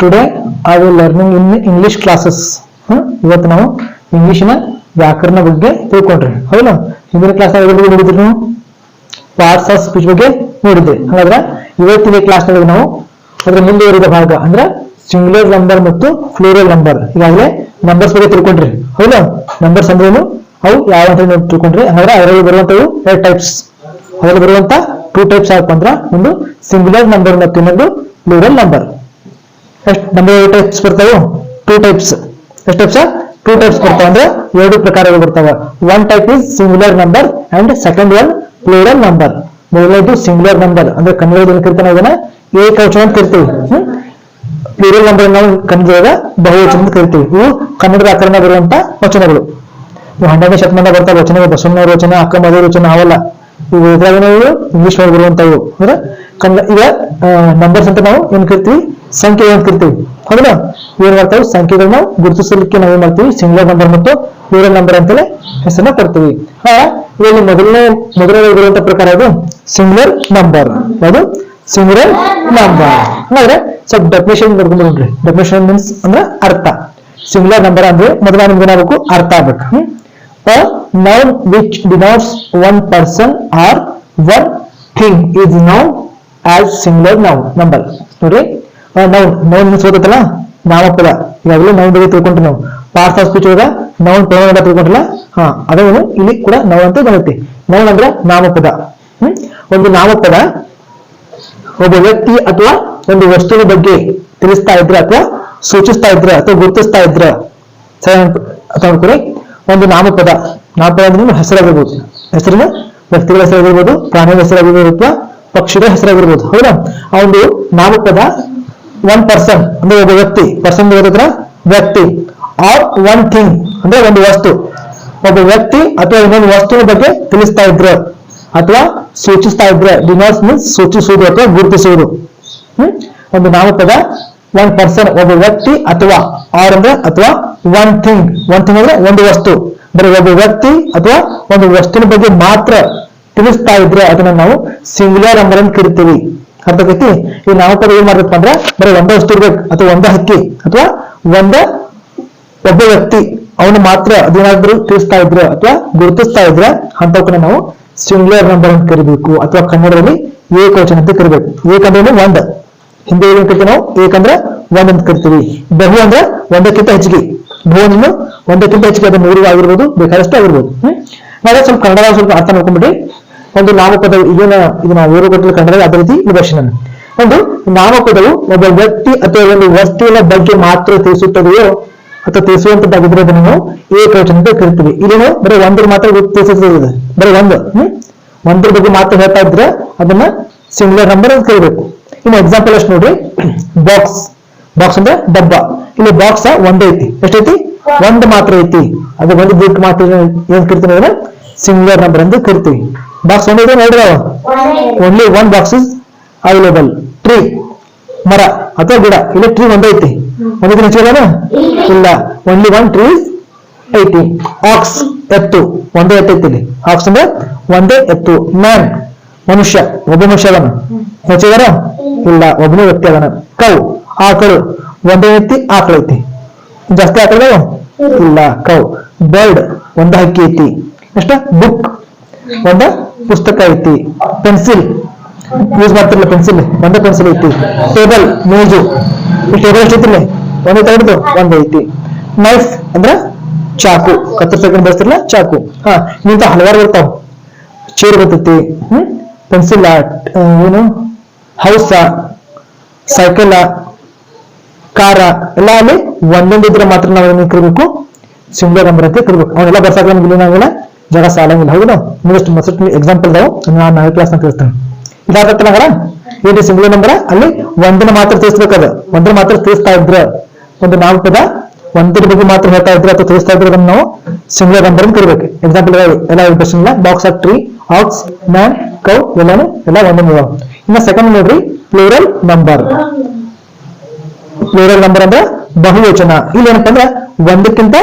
Today I will learning in English classes ಇವತ್ತು ನಾವು ಇಂಗ್ಲಿಷಿನ ವ್ಯಾಕರಣ ಬಗ್ಗೆ ತಿಳ್ಕೊಂಡ್ರಿ. ಹೌದಾ? ಹಿಂದಿನ ಕ್ಲಾಸ್ ನೋಡಿದ್ರಿ ನೀವು? ಪಾರ್ಟ್ಸ್ ಆಫ್ ಸ್ಪೀಚ್ ಬಗ್ಗೆ ನೋಡಿದ್ರಿ. ಹಾಗಾದ್ರೆ ಇವತ್ತಿನ ಕ್ಲಾಸ್ನಲ್ಲಿ ನಾವು ಅದ್ರ ಮುಂದುವರಿದ ಭಾಗ, ಅಂದ್ರೆ ಸಿಂಗ್ಯುಲರ್ ನಂಬರ್ ಮತ್ತು ಫ್ಲೂರಲ್ ನಂಬರ್ ಈಗಾಗಲೇ ನಂಬರ್ಸ್ ಬಗ್ಗೆ ತಿಳ್ಕೊಂಡ್ರಿ. ಹೌದಾ? ನಂಬರ್ಸ್ ಅಂದ್ರೇನು? ಅವು ಯಾವ ಅಂತ ತಿಳ್ಕೊಂಡ್ರಿ? ಹಾಗಾದ್ರೆ ಅದರಲ್ಲಿ ಬರುವಂತವು ಎರಡು ಟೈಪ್ಸ್ ಅದರಲ್ಲಿ ಬರುವಂತ ಟೂ ಟೈಪ್ಸ್ ಯಾಕಪ್ಪ ಒಂದು ಸಿಂಗ್ಯುಲರ್ ನಂಬರ್ ಮತ್ತು ಇನ್ನೊಂದು ಪ್ಲೂರಲ್ ನಂಬರ್ ಎಷ್ಟು ಎರಡು ಟೈಪ್ಸ್ ಬರ್ತಾವೆ? ಟೂ ಟೈಪ್ಸ್ ಎಷ್ಟು ಟೈಪ್ಸ್ ಟೂ ಟೈಪ್ಸ್ ಬರ್ತಾವ ಅಂದ್ರೆ ಎರಡು ಪ್ರಕಾರಗಳು ಬರ್ತಾವ. One type is singular number and second one plural number ಮೊದಲನೇದು ಸಿಂಗ್ಯುಲರ್ ನಂಬರ್ ಅಂದ್ರೆ ಕನ್ನಡದಲ್ಲಿ ಕರಿತಾನೆ ಇದನ್ನ? ಏಕವಚನ ಅಂತ ಕರಿತೀವಿ. ಪ್ಲೂರಲ್ ನಂಬರ್ ನಾವು ಕನ್ನಡದಾಗ ಬಹುವಚನ ಅಂತ ಕರಿತೀವಿ. ಇವು ಕನ್ನಡದ ಆಕರಣ ಬರುವಂತ ವಚನಗಳು. ಹನ್ನೆರಡನೇ ಶತಮಾನ ಬರ್ತಾವ ವಚನಗಳು. ಬಸವಣ್ಣವ್ರ ವಚನ ಅಕ್ಕಮದೇವ್ರ ವಚನ, ಅವಲ್ಲ. ಇವು ಇದ್ರಾಗ ಇಂಗ್ಲಿಷ್ ಒಳಗೆ ಬರುವಂತವು ಅಂದ್ರೆ ಕನ್ನಡ, ಈಗ ನಂಬರ್ಸ್ ಅಂತ ನಾವು ಏನ್ ಕರಿತೀವಿ? ಸಂಖ್ಯೆ ಅಂತ ಕರಿತೀವಿ, ಹೌದಾ? ಏನ್ ಮಾಡ್ತಾವೆ? ಸಂಖ್ಯೆಗಳನ್ನ ಗುರುತಿಸಲಿಕ್ಕೆ ನಾವು ಏನ್ ಮಾಡ್ತೀವಿ? ಸಿಂಗ್ಲರ್ ನಂಬರ್ ಮತ್ತು ಪ್ಲೂರಲ್ ನಂಬರ್ ಅಂತಲೇ ಹೆಸರನ್ನ ಕೊಡ್ತೀವಿ. ಹಾ ಇಲ್ಲಿ ಮೊದಲನೇ ಮೊದಲನೇ ಬರುವಂತ ಪ್ರಕಾರ ಅದು ಸಿಂಗ್ಲರ್ ನಂಬರ್ ಯಾವುದು? ಸಿಂಗ್ಲರ್ ನಂಬರ್ ಅಂದ್ರೆ ಸ್ವಲ್ಪ ಡೆಫಿನೇಷನ್ ಬರ್ಕೊಂಡ್ಬಿಡ್ರಿ ಡೆಫಿನೇಷನ್ ಮೀನ್ಸ್ ಅಂದ್ರೆ ಅರ್ಥ. ಸಿಂಗ್ಲರ್ ನಂಬರ್ ಅಂದ್ರೆ ಮೊದಲ ನಿಮ್ಗೆ ಏನಾಗಬೇಕು? ಅರ್ಥ ಆಗ್ಬೇಕು. Hmm? Noun which denotes one person or one thing is known as singular noun, number. ನೋಡ್ರಿ ನೌನ್ ನೌನ್ ಮೀನ್ಸ್ ಓದತ್ತಲ್ಲ ನಾಮಪದ ಈಗಾಗಲೇ ನೌನ್ ಬಗ್ಗೆ ತಿಳ್ಕೊಂಡ್ರಿ ನಾವು. ಪಾರ್ಟ್ಸ್ ಆಫ್ ಸ್ಪೀಚ್ ಒಳಗ ನೌನ್ ಪ್ರಮಾಣ ಹಾ ಅದೇ ಇಲ್ಲಿ ಕೂಡ ನೌನ್ ಅಂತ ಬರುತ್ತೆ ನೌನ್ ಅಂದ್ರೆ ನಾಮಪದ ಹ್ಮ್? ಒಂದು ನಾಮಪದ ಒಬ್ಬ ವ್ಯಕ್ತಿ ಅಥವಾ ಒಂದು ವಸ್ತುವಿನ ಬಗ್ಗೆ ತಿಳಿಸ್ತಾ ಇದ್ರೆ ಅಥವಾ ಸೂಚಿಸ್ತಾ ಇದ್ರೆ ಅಥವಾ ಗುರುತಿಸ್ತಾ ಇದ್ರೆ, ಸರಿ ಅಂತ ಒಂದು ನಾಮಪದ. ನಾಮಪದ ಅಂದ್ರೆ ಹೆಸರಾಗಿರ್ಬೋದು. ಹೆಸರಿನ ವ್ಯಕ್ತಿಗಳ ಹೆಸರಾಗಿರ್ಬೋದು, ಪ್ರಾಣಿಗಳ ಹೆಸರಾಗಿರ್ಬೋದು ಅಥವಾ ಪಕ್ಷಿಗಳ ಹೆಸರಾಗಿರ್ಬೋದು. ಹೌದಾ? ಆ ಒಂದು ನಾಮಪದ ಒನ್ ಪರ್ಸನ್ ಅಂದ್ರೆ ಒಬ್ಬ ವ್ಯಕ್ತಿ. ಪರ್ಸನ್ ಓದಿದ್ರ ವ್ಯಕ್ತಿ. ಆರ್ ಒನ್ ಥಿಂಗ್ ಅಂದ್ರೆ ಒಂದು ವಸ್ತು. ಒಬ್ಬ ವ್ಯಕ್ತಿ ಅಥವಾ ಇನ್ನೊಂದು ವಸ್ತುವಿನ ಬಗ್ಗೆ ತಿಳಿಸ್ತಾ ಇದ್ರು ಅಥವಾ ಸೂಚಿಸ್ತಾ ಇದ್ರೆ ಡಿನಾಸ್ ಮೀನ್ಸ್ ಸೂಚಿಸುವುದು ಅಥವಾ ಗುರುತಿಸುವುದು. ಹ್ಮ್? ಒಂದು ನಾಮಪದ ಒನ್ ಪರ್ಸನ್ ಒಬ್ಬ ವ್ಯಕ್ತಿ ಅಥವಾ ಆರ್ ಅಂದ್ರೆ ಅಥವಾ ಒನ್ ಥಿಂಗ್ ಒನ್ ಥಿಂಗ್ ಅಂದ್ರೆ ಒಂದು ವಸ್ತು. ಬರೀ ಒಬ್ಬ ವ್ಯಕ್ತಿ ಅಥವಾ ಒಂದು ವಸ್ತುವಿನ ಬಗ್ಗೆ ಮಾತ್ರ ತಿಳಿಸ್ತಾ ಇದ್ರೆ ಅದನ್ನ ನಾವು ಸಿಂಗ್ಯುಲರ್ ಅಂತ ಕರಿತೀವಿ. ಅರ್ಥ ಆಗೈತಿ ಈ ನಾಮಪದ ಏನ್ ಮಾಡ್ಬೇಕು ಅಂದ್ರೆ ಬರೀ ಒಂದೇ ವಸ್ತು ಇರ್ಬೇಕು. ಅಥವಾ ಒಂದೇ ಹಕ್ಕಿ ಅಥವಾ ಒಂದ ಒಬ್ಬ ವ್ಯಕ್ತಿ. ಅವನು ಮಾತ್ರ ಅದೇನಾದ್ರೂ ತಿಳಿಸ್ತಾ ಇದ್ರೆ ಅಥವಾ ಗುರುತಿಸ್ತಾ ಇದ್ರೆ ಅಂತವನ್ನ ನಾವು ಸಿಂಗ್ಯುಲರ್ ನಂಬರ್ ಅಂತ ಕರಿಬೇಕು. ಅಥವಾ ಕನ್ನಡದಲ್ಲಿ ಏಕವಚನ ಅಂತ ಕರಿಬೇಕು. ಏಕಂದ್ರೆ ಒಂದ್. ಹಿಂದಿ ಏನ್ ಕರಿತೀವಿ ನಾವು? ಏಕಂದ್ರೆ ಒಂದ್ ಅಂತ ಕರಿತೀವಿ. ಬಹು ಅಂದ್ರೆ ಒಂದಕ್ಕಿಂತ ಹೆಚ್ಚಿಗೆ. ಬಹು ಅಂದ್ರೆ ಒಂದಕ್ಕಿಂತ ಹೆಚ್ಚಿಗೆ ಅದು ಮೂರು ಆಗಿರ್ಬೋದು, ಬೇಕಾದಷ್ಟು ಆಗಿರ್ಬೋದು. ಹ್ಮ್? ಸ್ವಲ್ಪ ಕನ್ನಡ ಸ್ವಲ್ಪ ಅರ್ಥ ಮಾಡ್ಕೊಂಡ್ಬಿಡಿ ಒಂದು ನಾಮಪದ ಇದೇನ ಇದು ನಾವು ವೇರು ಕೊಟ್ಟಲು ಕನ್ನಡ ಅದೇ ರೀತಿ ನಿದರ್ಶನ ಒಂದು ನಾಮಪದವು ಒಬ್ಬ ವ್ಯಕ್ತಿ ಅಥವಾ ಒಂದು ವಸ್ತುವಿನ ಬಗ್ಗೆ ಮಾತ್ರ ತಿಳಿಸುತ್ತದೆಯೋ ಅಥವಾ ತಿಳಿಸುವಂತದ್ದಾಗಿದ್ರೆ ಅದನ್ನು ಏಕವಚನ ಅಂತ ಕರಿತೀವಿ. ಇಲ್ಲೇನು, ಬರೀ ಒಂದ್ರ ಮಾತ್ರ ತಿಳಿಸುತ್ತದೆ ಬರೀ ಒಂದು. ಹ್ಮ್? ಒಂದ್ರ ಬಗ್ಗೆ ಮಾತ್ರ ಹೇಳ್ತಾ ಇದ್ರೆ ಅದನ್ನ ಸಿಂಗ್ಲರ್ ನಂಬರ್ ಅಂತ ಕರಿಬೇಕು. ಇನ್ನು ಎಕ್ಸಾಂಪಲ್ ಎಷ್ಟು ನೋಡ್ರಿ ಬಾಕ್ಸ್ ಬಾಕ್ಸ್ ಅಂದ್ರೆ ಡಬ್ಬ. ಇಲ್ಲಿ ಬಾಕ್ಸ್ ಒಂದೇ ಐತಿ. ಎಷ್ಟೈತಿ? ಒಂದು ಮಾತ್ರ ಐತಿ. ಅದು ಒಂದು ಬಿಟ್ ಮಾತ್ರ ಏನ್ ಕರಿತೀವಿ ಅಂದ್ರೆ ಸಿಂಗ್ಯುಲರ್ ನಂಬರ್ ಅಂತ ಕರಿತೀವಿ. ಬಾಕ್ಸ್ ಒಂದೇ ಇದೆ ನೋಡ್ರಿ ಅವ? Only one box is available tree ಮರ ಅಥವಾ ಗಿಡ. ಇಲ್ಲಿ ಟ್ರೀ ಒಂದೇ ಐತಿ. ಒಂದೇ ಹೆಚ್ಚಿಲ್ಲ ಇಲ್ಲ. ಓನ್ಲಿ ಒನ್ ಟ್ರೀ ಐತಿ ಆಕ್ಸ್ ಎತ್ತು. ಒಂದೇ ಎತ್ತು ಐತಿ ಇಲ್ಲಿ. ಆಕ್ಸ್ ಅಂದ್ರೆ ಒಂದೇ ಎತ್ತು. ಮ್ಯಾನ್ ಮನುಷ್ಯ. ಒಬ್ಬ ಮನುಷ್ಯ ಅದನ್ನು ಹೆಚ್ಚಿದಾರ ಇಲ್ಲ, ಒಬ್ಬನೇ ವ್ಯಕ್ತಿ ಅದನ ಕೌ, ಆಕಳು, ಒಂದೇ ವ್ಯಕ್ತಿ, ಆಕಳ ಐತಿ. ಜಾಸ್ತಿ ಆಕಳು ಇಲ್ಲ, ಕೌ. ಬರ್ಡ್ ಒಂದ ಹಕ್ಕಿ ಐತಿ. ಎಷ್ಟ? ಬುಕ್ ಒಂದ ಪುಸ್ತಕ ಐತಿ. ಪೆನ್ಸಿಲ್ ಯೂಸ್ ಮಾಡ್ತಿರಲ್ಲ ಪೆನ್ಸಿಲ್ ಒಂದ ಪೆನ್ಸಿಲ್ ಐತಿ. ಟೇಬಲ್ ಮೇಜು ಟೇಬಲ್ ಎಷ್ಟೈತಿಲ್ಲ ಒಂದೇ ತಗೊಂಡು ಒಂದ್ ಐತಿ. ನೈಫ್ ಅಂದ್ರ ಚಾಕು. ಕತ್ತರಿಸಕ್ಕೆ ಬಳಸ್ತಿರಲ್ಲ ಚಾಕು. ಹಾ, ನಿಂತ ಹಲವಾರು ಬರ್ತಾವ. ಚೇರ್ ಬರ್ತೈತಿ ಹ್ಮ್? ಪೆನ್ಸಿಲ್ ಏನು? ಹೌಸ, ಸೈಕಲ್, ಕಾರ, ಎಲ್ಲ ಅಲ್ಲಿ ಒಂದೊಂದು ಇದ್ರೆ ಮಾತ್ರ ನಾವು ಏನ್ ಕರಿಬೇಕು? ಸಿಂಗಲ್ ನಂಬರ್ ಅಂತ ಕರಿಬೇಕು. ಅವನ್ನೆಲ್ಲ ಬರ್ಸಾಕ ನಮ್ಗೆ ನಾವೆಲ್ಲ ಜಾಗ ಸಾಲಂಗಿಲ್ಲ ಹೌದು? ನೆಕ್ಸ್ಟ್ ಮಸ್ಟ್ ಎಕ್ಸಾಂಪಲ್ ನಾನು ನಾಳೆ ಕ್ಲಾಸ್ ತಿಳಿಸ್ತೇನೆ ಇದಾಗತ್ತಲ್ಲ ಏನು ಸಿಂಗಲ್ ನಂಬರ ಅಲ್ಲಿ ಒಂದನ್ನ ಮಾತ್ರ ತಿಳಿಸ್ಬೇಕದ ಒಂದನ್ನ ಮಾತ್ರ ತಿಳಿಸ್ತಾ ಇದ್ರ. ಒಂದು ನಾಲ್ಕದ ಒಂದರ ಬಗ್ಗೆ ಮಾತ್ರ ಹೇಳ್ತಾ ಇದ್ರೆ ಅಥವಾ ತಿಳಿಸ್ತಾ ಇದ್ರೆ ಅದನ್ನ ನಾವು ಸಿಂಗಲ್ ನಂಬರ್ ಅಂತ ಕರಿಬೇಕು. ಎಕ್ಸಾಂಪಲ್ ಎಲ್ಲ ಕ್ವಶನ್ ಇಲ್ಲ box of tree ox man cow ಎಲ್ಲಾನು ಎಲ್ಲ ಒಂದೊಂದು ಇನ್ನ ಸೆಕೆಂಡ್ ನೋಡ್ರಿ. ಪ್ಲೂರಲ್ ನಂಬರ್ ಪ್ಲೂರಲ್ ನಂಬರ್ ಅಂದ್ರೆ ಬಹುವಚನ. ಇಲ್ಲಿ ಏನಪ್ಪ ಒಂದಕ್ಕಿಂತ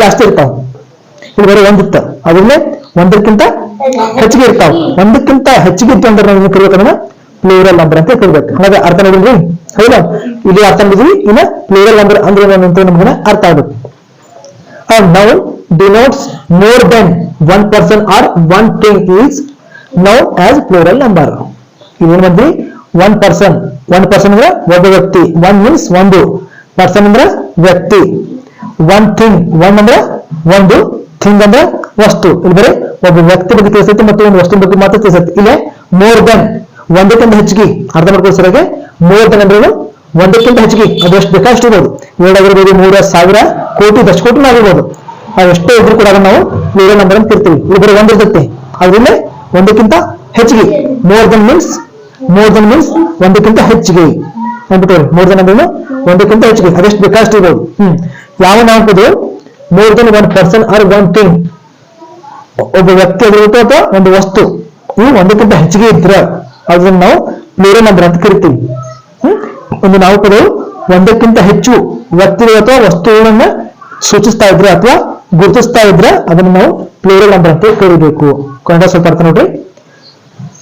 ಜಾಸ್ತಿ ಇರ್ತಾವ. ಇಲ್ಲಿ ಬರೀ ಒಂದಿತ್ತು. ಅದ್ರಲ್ಲೇ ಒಂದಕ್ಕಿಂತ ಹೆಚ್ಚಿಗೆ ಇರ್ತಾವ. ಒಂದಕ್ಕಿಂತ ಹೆಚ್ಚಿಗೆ ಇತ್ತು ಅಂದ್ರೆ ನಾವು ಕರಿಬೇಕಂದ್ರೆ ಪ್ಲೂರಲ್ ನಂಬರ್ ಅಂತ ಕರಿಬೇಕು. ಹಾಗಾದ್ರೆ ಅರ್ಥ ನೋಡಿದ್ರಿ ಹೌದಾ? ಇಲ್ಲಿ ಅರ್ಥ ಮಾಡಿದ್ವಿ. ಇನ್ನ ಪ್ಲೂರಲ್ ನಂಬರ್ ಅಂದ್ರೆ ಏನು ಅಂತ ನಮ್ಗೆ ಅರ್ಥ ಆಗುತ್ತೆ. Now denotes more than one person or one thing is now as plural plural ಇದೇನ್ ಬಂದ್ರಿ ಒನ್ ಪರ್ಸನ್ ಒನ್ ಪರ್ಸನ್ ಅಂದ್ರೆ ಒಬ್ಬ ವ್ಯಕ್ತಿ. ಒನ್ ಮೀನ್ಸ್ ಒಂದು. ಪರ್ಸನ್ ಅಂದ್ರೆ ವ್ಯಕ್ತಿ. ಒನ್ ಥಿಂಗ್ ಒನ್ ಅಂದ್ರೆ ಒಂದು. ಥಿಂಗ್ ಅಂದ್ರೆ ವಸ್ತು. ಇಲ್ಲಿ ಬರೀ ಒಬ್ಬ ವ್ಯಕ್ತಿ ಬಗ್ಗೆ ತಿಳಿಸೈತಿ ಮತ್ತು ಒಂದು ವಸ್ತು ಬಗ್ಗೆ ಮಾತ್ರ ತಿಳಿಸೈತಿ. ಇಲ್ಲೇ ಮೋರ್ ದನ್ ಒಂದಕ್ಕಿಂತ ಹೆಚ್ಚಿಗೆ. ಅರ್ಥ ಮಾಡ್ಕೊಳ್ಳೋ ಸರಿಯಾಗಿ. ಮೋರ್ ದನ್ ಅಂದ್ರೆ? ಒಂದಕ್ಕಿಂತ ಹೆಚ್ಚಿಗೆ. ಅದು ಎಷ್ಟು ಬೇಕಷ್ಟು ಇರ್ಬೋದು. ಏಳಾಗಿರ್ಬೋದು ಮೂರ, ಸಾವಿರ, ಕೋಟಿ ದಶ ಕೋಟಿ ಆಗಿರ್ಬೋದು ಅವೆಷ್ಟೇ ಇದ್ರು ಕೂಡ ನಾವು ಮೂರ ನಂಬರ್ ಅಂತ ಇರ್ತೀವಿ. ಇಲ್ಲಿ ಬರೀ ಒಂದಿರ್ತೈತಿ ಅದ್ರಲ್ಲಿ ಒಂದಕ್ಕಿಂತ ಹೆಚ್ಚಿಗೆ. More than means more than means ಒಂದಕ್ಕಿಂತ ಹೆಚ್ಚಿಗೆ. ಅಂದ್ಬಿಟ್ಟು ಮೋರ್ ದನ್ ಅಂದ್ರೆ ಒಂದಕ್ಕಿಂತ ಹೆಚ್ಚಿಗೆ. ಅದೆಷ್ಟು ಬೇಕಷ್ಟು ಇರೋದು ಹ್ಮ್. ಯಾವ ನಾಲ್ಕದು more than one person or one thing ಒಬ್ಬ ವ್ಯಕ್ತಿ ಅಥವಾ ಒಂದು ವಸ್ತು. ಇವು ಒಂದಕ್ಕಿಂತ ಹೆಚ್ಚಿಗೆ ಇದ್ರ ಅದನ್ನ ನಾವು ಪ್ಲೂರಲ್ ನಂಬರ್ ಅಂತ ಕರಿತೀವಿ. ಹ್ಮ್? ಒಂದು ನಾಮಪದವು ಒಂದಕ್ಕಿಂತ ಹೆಚ್ಚು ವ್ಯಕ್ತಿಗಳು ಅಥವಾ ವಸ್ತುಗಳನ್ನ ಸೂಚಿಸ್ತಾ ಇದ್ರೆ ಅಥವಾ ಗುರುತಿಸ್ತಾ ಇದ್ರೆ ಅದನ್ನ ನಾವು ಪ್ಲೂರಲ್ ನಂಬರ್ ಅಂತ ಕರಿಬೇಕು. ಕನ್ನಡ ಸ್ವಲ್ಪ ಅರ್ಥ ನೋಡ್ರಿ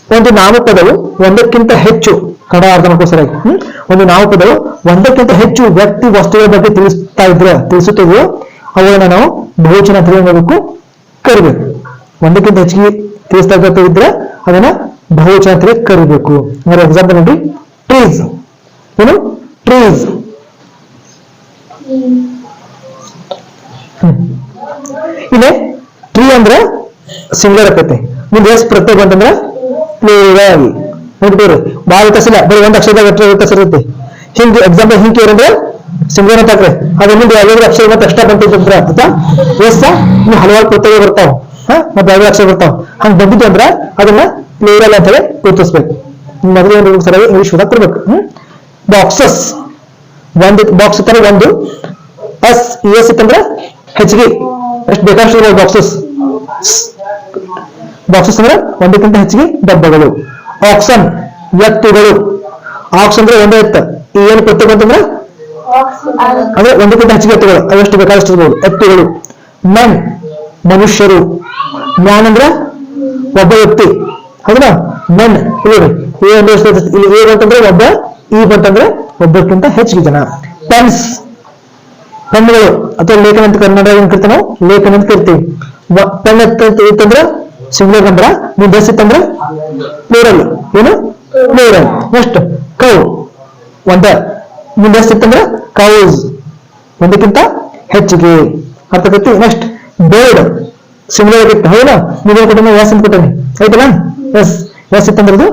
ಒಂದು ನಾಮಪದವು ಒಂದಕ್ಕಿಂತ ಹೆಚ್ಚು, ಕನ್ನಡ ಅರ್ಥ ಸರಿಯಾಗಿ ಹ್ಮ್? ಒಂದು ನಾಮಪದವು ಒಂದಕ್ಕಿಂತ ಹೆಚ್ಚು ವ್ಯಕ್ತಿ ವಸ್ತುಗಳ ಬಗ್ಗೆ ತಿಳಿಸ್ತಾ ಇದ್ರೆ, ತಿಳಿಸುತ್ತಿದೆಯೋ, ಅವುಗಳನ್ನ ನಾವು ಅಂತ ಏನ್ ಕರಿಬೇಕು. ಒಂದಕ್ಕಿಂತ ಹೆಚ್ಚಿಗೆ ತಿಳಿಸ್ತಾ ಇದ್ರೆ ಅದನ್ನ ಬಹುವಚನ ಕರಿಬೇಕು. ಎಕ್ಸಾಂಪಲ್ ನೋಡಿ ಟ್ರೀಸ್ ಏನು? ಟ್ರೀಸ್ ಇಲ್ಲಿ ಟ್ರೀ ಅಂದ್ರೆ ಸಿಂಗರ್ ಆಕತೆ ಮುಂದೆ ಎಷ್ಟು ಪ್ರತ್ಯೇಕ ಬಂತಂದ್ರ ಪ್ಲೂರಲ್ ನೋಡ್ತೀವ್ರಿ ಭಾಳ ವ್ಯತ್ಯಾಸ ಬರೀ ಒಂದ್ ಅಕ್ಷರದಾಗ ಎಷ್ಟು ವ್ಯತ್ಯಾಸ ಇರುತ್ತೆ ಹಿಂಗ್ ಎಕ್ಸಾಂಪಲ್ ಹಿಂಗ್ ಕೇಳಿದ್ರೆ ಸಿಂಗರ್ ಅಂತ ಹಾಕ್ರಿ ಅದ್ರ ಮುಂದೆ ಯಾವ್ಯಾವ ಅಕ್ಷರ ಮತ್ತೆ ಎಷ್ಟ ಬಂತಿದ್ರೆ ಆಗ್ತದ ಎಸ್ ಇನ್ನು ಹಲವಾರು ಪ್ರತ್ಯೇಕ ಬರ್ತಾವ. ಹಾ? ಮತ್ತೆ ಯಾವ್ಯಾವ ಅಕ್ಷರ ಬರ್ತಾವ. ಹಂಗ್ ಬಂದಿದ್ದು ಅಂದ್ರೆ ಅದನ್ನ ಪ್ಲೂರಲ್ ಅಂತ ಹೇಳಿ ಗುರುತಿಸ್ಬೇಕು. ಮೊದಲು ಏನು ಸರಿಯಾಗಿ ಇಂಗ್ಲಿಷ್ ಓದಕ್ ಕೊಡ್ಬೇಕು. ಬಾಕ್ಸಸ್ ಒಂದು ಬಾಕ್ಸ್ ತರ ಒಂದು. ಎಸ್ ಎಸ್ ಇತ್ತಂದ್ರೆ ಹೆಚ್ಚಿಗೆ. ಎಷ್ಟು ಬೇಕಾಷ್ಟು ಬಾಕ್ಸಸ್ ಬಾಕ್ಸಸ್ ಅಂದ್ರೆ ಒಂದಕ್ಕಿಂತ ಹೆಚ್ಚಿಗೆ ಡಬ್ಬಗಳು. ಆಕ್ಸನ್ ಎತ್ತುಗಳು ಆಕ್ಸ್ ಅಂದ್ರೆ ಒಂದೇ ಎತ್ತ ಏನು ಪ್ರತ್ಯೇಕ ಅಂತಂದ್ರೆ? ಅಂದ್ರೆ ಒಂದಕ್ಕಿಂತ ಹೆಚ್ಚಿಗೆ ಎತ್ತುಗಳು ಅದೆಷ್ಟು ಬೇಕಾದಷ್ಟು ಇರ್ಬೋದು ಎತ್ತುಗಳು ಮೆನ್ ಮನುಷ್ಯರು. ಮ್ಯಾನ್ ಅಂದ್ರೆ ಒಬ್ಬ ವ್ಯಕ್ತಿ. ಹೌದಾ? ಮೆನ್ ಇಲ್ಲಿ ಏ? ಇಲ್ಲಿ ಏನ್ ಅಂತಂದ್ರೆ ಒಬ್ಬ ಈ ಬಂತಂದ್ರೆ ಒಬ್ಬಕ್ಕಿಂತ ಹೆಚ್ಚಿಗೆ ಜನ. ಪೆನ್ಸ್ ಪೆನ್ಗಳು ಅಥವಾ ಲೇಖನ ಅಂತ ಕನ್ನಡ ಏನ್ ಕರಿತೀವಿ ಲೇಖನ ಅಂತ ಕರಿತೀವಿ. ಪೆನ್ ಇತ್ತಂದ್ರೆ ಸಿಂಗ್ಲರ್ ನಂಬರ ನೀವು ಇತ್ತಂದ್ರೆ ಪ್ಲೂರಲ್ ಏನು? ಪ್ಲೂರಲ್ ನೆಕ್ಸ್ಟ್ ಕೌ ಒಂದ. ಮುಂದೆ ಎಸ್ ಕೌಸ್ ಒಂದಕ್ಕಿಂತ ಹೆಚ್ಚಿಗೆ. ಅರ್ಥ ಕತ್ತಿ ನೆಕ್ಸ್ಟ್ ಬೇರ್ಡ್ ಸಿಂಗ್ಲರ್ ಇತ್ತು ಹೌದಾ? ನೀವು ಕೊಟ್ಟೆ ಎಸ್ ಅಂತ ಕೊಟ್ಟೇನೆ ಆಯ್ತಲ್ಲ? ಎಸ್ ಎಸ್ ಇತ್ತಂದ್ರೆ ಇದು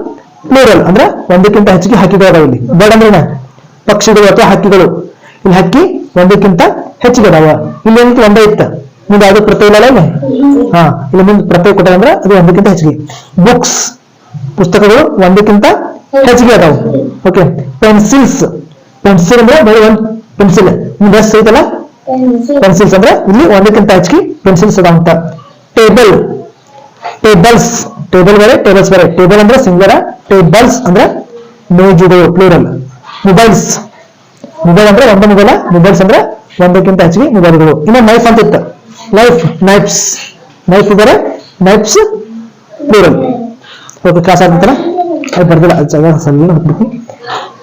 ಪ್ಲೂರಲ್ ಅಂದ್ರೆ ಒಂದಕ್ಕಿಂತ ಹೆಚ್ಚಿಗೆ ಹಕ್ಕಿಗಳು ಇಲ್ಲಿ. ಬೇಡ ಅಂದ್ರೆ ಪಕ್ಷಿಗಳು ಅಥವಾ ಹಕ್ಕಿಗಳು. ಇಲ್ಲಿ ಹಕ್ಕಿ ಒಂದಕ್ಕಿಂತ ಹೆಚ್ಚಿಗೆ ಅದಾವ. ಇಲ್ಲಿ ಒಂದೇ ಇತ್ತ. ಮುಂದೆ ಯಾವ್ದು ಪ್ರತ್ಯಯ ಇಲ್ಲ ಇಲ್ಲಿ? ಹಾ ಇಲ್ಲಿ ಮುಂದೆ ಪ್ರತ್ಯಯ ಕೊಟ್ಟ ಅಂದ್ರೆ ಅದು ಒಂದಕ್ಕಿಂತ ಹೆಚ್ಚಿಗೆ. ಬುಕ್ಸ್ ಪುಸ್ತಕಗಳು ಒಂದಕ್ಕಿಂತ ಹೆಚ್ಚಿಗೆ ಅದಾವ. ಓಕೆ ಪೆನ್ಸಿಲ್ಸ್ ಪೆನ್ಸಿಲ್ ಅಂದ್ರೆ ಬರೀ ಒಂದ್ ಪೆನ್ಸಿಲ್ ಮುಂದೆ ಎಷ್ಟು ಐತಲ್ಲ ಪೆನ್ಸಿಲ್ಸ್ ಅಂದ್ರೆ ಇಲ್ಲಿ ಒಂದಕ್ಕಿಂತ ಹೆಚ್ಚಿಗೆ ಪೆನ್ಸಿಲ್ಸ್ ಅದಾವ ಅಂತ. ಟೇಬಲ್ ಟೇಬಲ್ಸ್ ಟೇಬಲ್ ಬೇರೆ ಟೇಬಲ್ಸ್ ಬೇರೆ. ಟೇಬಲ್ ಅಂದ್ರೆ ಸಿಂಗರ ಟೇಬಲ್ಸ್ ಅಂದ್ರೆ ಮೇಜುಗಳು ಪ್ಲೂರಲ್ ಮೊಬೈಲ್ಸ್ ಮೊಬೈಲ್ ಅಂದ್ರೆ ಒಂದು ಮೊಬೈಲ್ ಮೊಬೈಲ್ಸ್ ಅಂದ್ರೆ ಒಂದಕ್ಕಿಂತ ಹೆಚ್ಚಿಗೆ ಮೊಬೈಲ್ಗಳು ಇನ್ನ ನೈಫ್ ಅಂತ ಇತ್ತು. ಲೈಫ್ ನೈಫ್ಸ್ ನೈಫ್ ಇದ್ದಾರೆ ನೈಫ್ಸ್ ಪ್ಲೂರಲ್ ಓಕೆ ಕ್ಲಾಸ್ ಆಗ್ತಲ್ಲ ಅದು ಬರ್ದಿಲ್ಲ. ಅದು ಜಾಗ ಸಣ್ಣ ಹಾಕ್ಬಿಟ್ಟು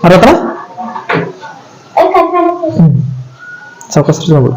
ಅರ್ಥ ಸಾವಕಾಶ